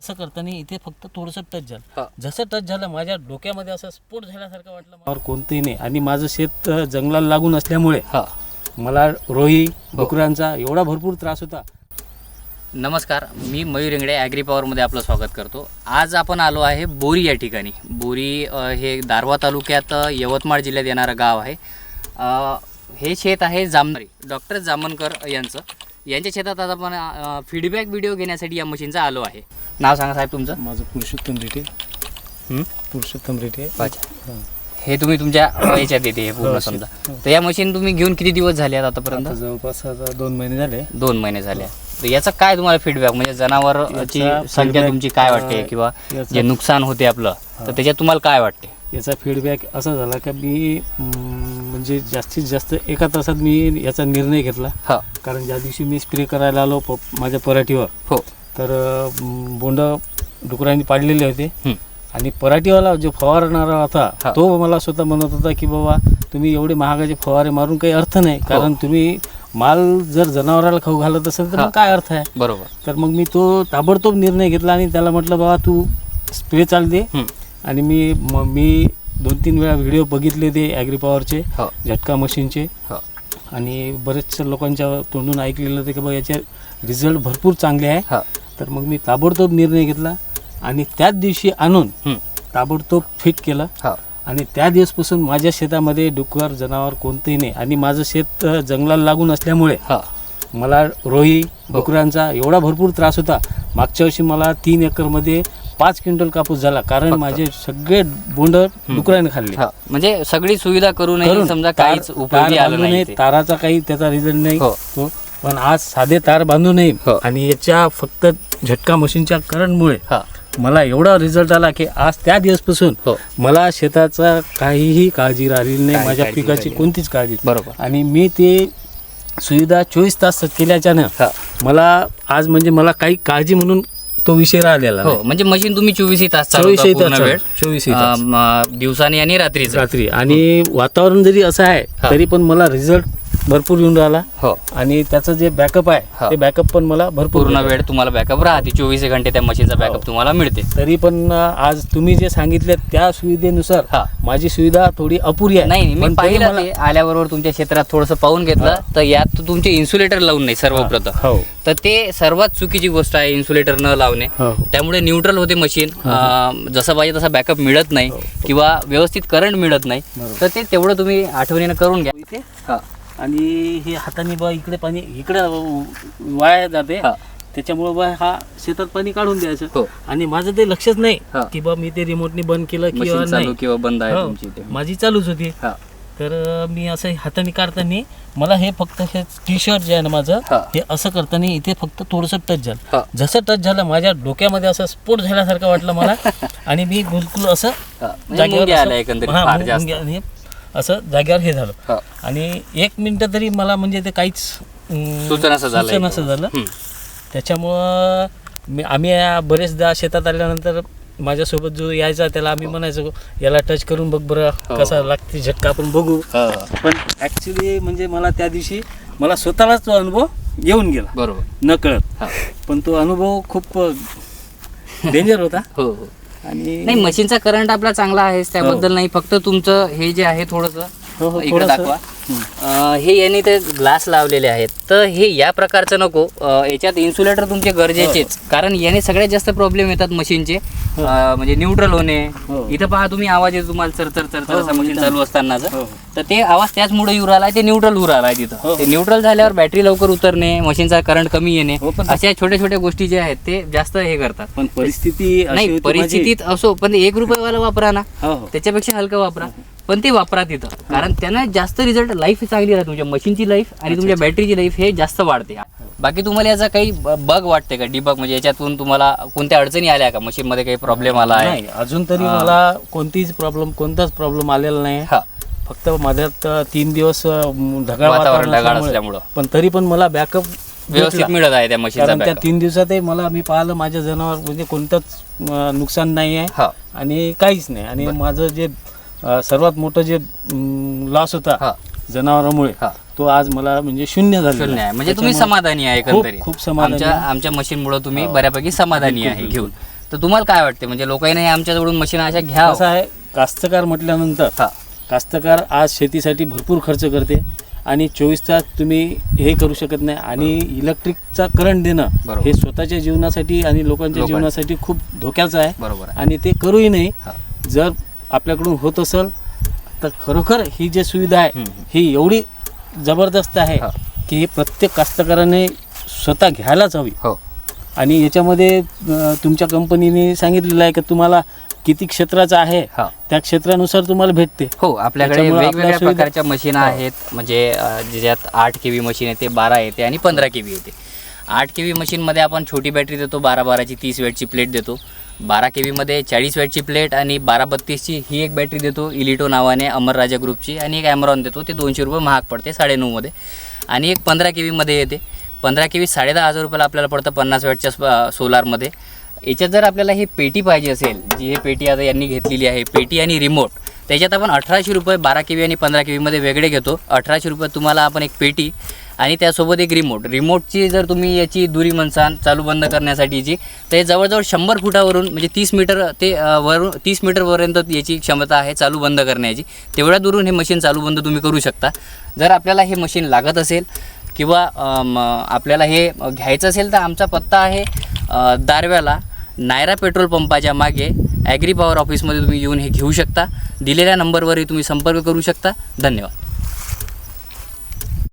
असं करताना इथे फक्त थोडंसं टच हा. झालं जसं टच झालं माझ्या डोक्यामध्ये असं स्फोट झाल्यासारखं वाटलं मला. कोणतंही नाही. आणि माझं शेत जंगलाला लागून असल्यामुळे हा. मला रोही डुकरांचा एवढा भरपूर त्रास होता. नमस्कार मी मयूर इंगडे ॲग्री पॉवरमध्ये आपलं स्वागत करतो. आज आपण आलो आहे बोरी या ठिकाणी. बोरी हे दारवा तालुक्यात यवतमाळ जिल्ह्यात येणारं गाव आहे. अ, हे शेत आहे जामनारी. डॉक्टर जामनकर यांचं. यांच्या शेतात आज आपण फीडबॅक व्हिडिओ घेण्यासाठी या मशीनचा आलो आहे. नाव सांगा साहेब तुमचं? माझं पुरुषोत्तम रेटे हं? पुरुषोत्तम रेटे अच्छा हे. तुम्ही तुमच्या याच्यात येते हे पूर्ण समजा. तर या मशीन तुम्ही घेऊन किती दिवस झाले आतापर्यंत? आता जवळपास आता दोन महिने झाले. दोन महिने झाले. तर याचा काय तुम्हाला फीडबॅक म्हणजे जनावरची संख्या तुमची काय वाटते किंवा जे नुकसान होते आपलं तर त्याच्यात तुम्हाला काय वाटते? याचा फीडबॅक असा झाला का मी म्हणजे जास्तीत जास्त एका तासात मी याचा निर्णय घेतला. हा. कारण ज्या दिवशी मी स्प्रे करायला आलो प माझ्या पराठीवर हो. तर बोंड डुकरांनी पाडलेले होते. आणि पराठीवाला जो फवारणारा. होता तो मला स्वतः म्हणत होता की बाबा तुम्ही एवढे महागाचे फवारे मारून काही अर्थ नाही. हो. कारण तुम्ही माल जर जनावराला खाऊ घालत असेल तर काय अर्थ आहे? बरोबर. तर मग मी तो ताबडतोब निर्णय घेतला आणि त्याला म्हटलं बाबा तू स्प्रे चाल दे. आणि मी म- मी दोन तीन वेळा व्हिडिओ बघितले ते ॲग्री पॉवरचे हो. झटका मशीनचे हो. आणि बरेचशा लोकांच्या तोंडून ऐकलेलं होतं की बाबा याचे रिझल्ट भरपूर चांगले आहे. हा. तर मग मी ताबडतोब निर्णय घेतला आणि त्याच दिवशी आणून. ताबडतोब फिट केलं. हो. आणि त्या दिवसपासून माझ्या शेतामध्ये डुक्कर जनावर कोणतंही नाही. आणि माझं शेत अ, जंगलाला लागून असल्यामुळे हा. मला रोही डुकरांचा एवढा भरपूर त्रास होता. मागच्या वर्षी मला तीन एकरमध्ये पाच क्विंटल कापूस झाला. कारण माझे सगळे बोंड डुकराने खाल्ले. म्हणजे सगळी सुविधा करून समजा काहीच उपयोगी आलं नाही. ताराचा काही त्याचा रिझल्ट नाही. हो. तो पण आज साधे तार बांधू नये हो. आणि याच्या फक्त झटका मशीनच्या करंटमुळे हा. मला एवढा रिझल्ट आला की आज त्या दिवसपासून हो. मला शेताचा काहीही काळजी राहिलेली नाही माझ्या पिकाची राहिली कोणतीच काळजी बरोबर. आणि मी ते सुविधा चोवीस तास केल्याच्यानं मला आज म्हणजे मला काही काळजी म्हणून तो विषय राहिलेला हो म्हणजे मशीन तुम्ही चोवीसही तास चोवीस चालवता पूर्ण तास वेळ. चोवीस अं, म, दिवसाने आणि रात्रीच. रात्री. आणि वातावरण जरी असं आहे. तरी पण मला रिझल्ट भरपूर येऊन राहिला. हो. आणि त्याचं जे बॅकअप हा. आहे ते बॅकअप पण मला भरपूर पूर्ण. वेळ तुम्हाला बॅकअप राहते. चोवीस घंटे त्या मशीनचा हो. बॅकअप तुम्हाला मिळते. तरी पण आज तुम्ही जे सांगितले त्या सुविधेनुसार हा. माझी सुविधा थोडी अपुरी आहे. नाही मी पाहिलं आल्याबरोबर तुमच्या क्षेत्रात थोडंसं पाहून घेतलं तर यात तुमचे इन्सुलेटर लावून नाही सर्वप्रथम. हो तर ते सर्वात चुकीची गोष्ट आहे इन्सुलेटर न लावणे. हो हो. त्यामुळे न्यूट्रल होते मशीन जसं पाहिजे तसा बॅकअप मिळत नाही किंवा व्यवस्थित करंट मिळत नाही. तर ते तेवढं तुम्ही आठवणीनं करून घ्या. इथे? हा. आणि हे हाताने बा इकडे पाणी इकडे वाया जाते हा. त्याच्यामुळे बा हा शेतात पाणी काढून द्यायचं हो आणि माझं ते लक्षच नाही. की बा मी ते रिमोटनी बंद केलं किंवा मशीन चालू नाही किंवा बंद आहे हो. तुमची माझी चालूच होती हा तर अं, मी असं हाताने काढताना मला हे फक्त हे टी शर्ट जे आहे ना माझं हा. हे असं करताना इथे फक्त थोडंसं टच झालं. जसं टच झालं माझ्या डोक्यामध्ये असं स्फोट झाल्यासारखं वाटलं मला आणि मी बिलकुल असं हा. म्हणजे मुंग्या असं- आल्या एकंदरीत हा, फार मुंग्या जास्त आणि असं जाग्यावर हे झालं. आणि एक मिनिट तरी मला म्हणजे ते काहीच अं, सुचनासं झालं. त्याच्यामुळं मी आम्ही बरेचदा शेतात आल्यानंतर माझ्यासोबत जो यायचा त्याला आम्ही म्हणायचो याला टच करून बघ बरं हो. कसा लागते झटका आपण बघू. पण ॲक्च्युली म्हणजे मला त्या दिवशी मला स्वतःलाच तो अनुभव येऊन गेला बरोबर न कळत हा. पण तो अनुभव खूप डेंजर होता हो हो आणि नाही मशीनचा करंट आपला चांगला आहे त्याबद्दल नाही फक्त तुमचं हे जे आहे थोडंसं हो, हो, इकडे थोडंसं. दाखवा अं, हे यांनी ते ग्लास लावलेले आहेत. तर हे या प्रकारचं नको. अं, याच्यात इन्सुलेटर तुमचे गरजेचेच. कारण याने सगळ्यात जास्त प्रॉब्लेम येतात मशीनचे. हो. अं, म्हणजे न्यूट्रल होणे. हो. इथं पहा तुम्ही आवाज येतो तुम्हाला चरचर हो, असा हो, मशीन इथं. चालू असतानाच हो. तर ते आवाज त्याचमुळे येऊ राहिला ते न्यूट्रल होऊ राहिला आहे हो. तिथं ते न्यूट्रल झाल्यावर बॅटरी लवकर उतरणे मशीनचा करंट कमी येणे. हो, पण- अशा छोट्या छोट्या गोष्टी ज्या आहेत ते जास्त हे करतात. पण परिस्थिती अशी नाही होती माझी- परिस्थितीत असो पण एक रुपयेवाला वापरा ना. हो हो. त्याच्यापेक्षा हलकं वापरा. पण ते वापरा तिथं. कारण त्यानं जास्त रिझल्ट लाईफ चांगली राहते तुमच्या मशीनची लाईफ आणि तुमच्या बॅटरीची लाईफ हे जास्त वाढते. बाकी तुम्हाला याचा काही बग वाटते का? डिबग म्हणजे याच्यातून तुम्हाला कोणत्या अडचणी आल्या का? मशीन मध्ये काही प्रॉब्लेम आला आहे? नाही अजून तरी. मला कोणतीच प्रॉब्लेम कोणताच प्रॉब्लेम आलेला नाही. हा. फक्त माझ्यात अ, तीन दिवस ढगाळ वातावरण ढगाळ असल्यामुळे. पण तरी पण मला बॅकअप व्यवस्थित मिळत आहे त्या मशीनचा कारण त्या. तीन दिवसातही मला मी पाहिलं माझ्या जनावर म्हणजे कोणतंच नुकसान नाही आहे हा. आणि काहीच नाही. आणि माझं जे सर्वात मोठं जे लॉस होता हा. जनावरांमुळे हा. तो आज मला म्हणजे शून्य झाला शून्य आहे. म्हणजे तुम्ही समाधानी आहे खूप- एकंदरीत. खूप समाधानी आमच्या मशीनमुळे तुम्ही बऱ्यापैकी समाधानी आहे घेऊन. तर तुम्हाला काय वाटते म्हणजे लोकांनी आमच्याजवळून मशीन अशा घ्या असं आहे कास्तकार म्हटल्यानंतर हा. कास्तकार आज शेतीसाठी भरपूर खर्च करते आणि चोवीस तास तुम्ही हे करू शकत नाही आणि इलेक्ट्रिकचा करंट देणं. हे स्वतःच्या जीवनासाठी आणि लोकांच्या लोकां- जीवनासाठी खूप धोक्याचं आहे बरोबर आणि ते करूही नाही. हा. जर आपल्याकडून होत असेल तर खरोखर ही जी सुविधा आहे. ही एवढी जबरदस्त आहे. की हे प्रत्येक कास्तकाराने स्वतः घ्यायलाच हवी हो आणि याच्यामध्ये तुमच्या कंपनीने सांगितलेलं आहे की तुम्हाला किती क्षेत्राचं आहे हा त्या क्षेत्रानुसार तुम्हाला भेटते हो आपल्याकडे वेगवेगळ्या प्रकारच्या मशीन. आहेत म्हणजे ज्याच्यात आठ के व्ही मशीन येते बारा येते आणि पंधरा के व्ही येते आठ के व्ही मशीनमध्ये आपण छोटी बॅटरी देतो बारा बाराची तीस वॅटची प्लेट देतो बारा के व्हीमध्ये चाळीस वॅटची प्लेट आणि बारा बत्तीसची ही एक बॅटरी देतो. इलिटो नावाने अमर राजा ग्रुपची. आणि एक ॲमरॉन देतो. ते दोनशे रुपये महाग पडते साडेनऊमध्ये आणि एक पंधरा के व्हीमध्ये येते. पंधरा के व्ही साडेदहा हजार रुपयाला आपल्याला पडतं पन्नास वॅटच्या सोलारमध्ये याच्यात जर आपल्याला हे पेटी पाहिजे असेल जी हे पेटी आता यांनी घेतलेली आहे पेटी आणि रिमोट त्याच्यात आपण अठराशे रुपये बारा के व्ही आणि पंधरा के व्हीमध्ये वेगळे घेतो. अठराशे रुपये तुम्हाला आपण एक पेटी आणि त्यासोबत एक रिमोट रिमोटची जर तुम्ही याची दुरी म्हणसान चालू बंद करण्यासाठीची तर हे जवळजवळ शंभर फुटावरून म्हणजे तीस मीटर ते वरून तीस मीटरपर्यंत याची क्षमता आहे चालू बंद करण्याची. तेवढ्या दुरून हे मशीन चालू बंद तुम्ही करू शकता. जर आपल्याला हे मशीन लागत असेल किंवा आपल्याला हे घ्यायचं असेल तर आमचा पत्ता आहे दारव्याला नायरा पेट्रोल पंपाच्या मागे. ॲग्री पॉवर ऑफिसमध्ये तुम्ही येऊन हे घेऊ शकता. दिलेल्या नंबरवरही तुम्ही संपर्क करू शकता. धन्यवाद.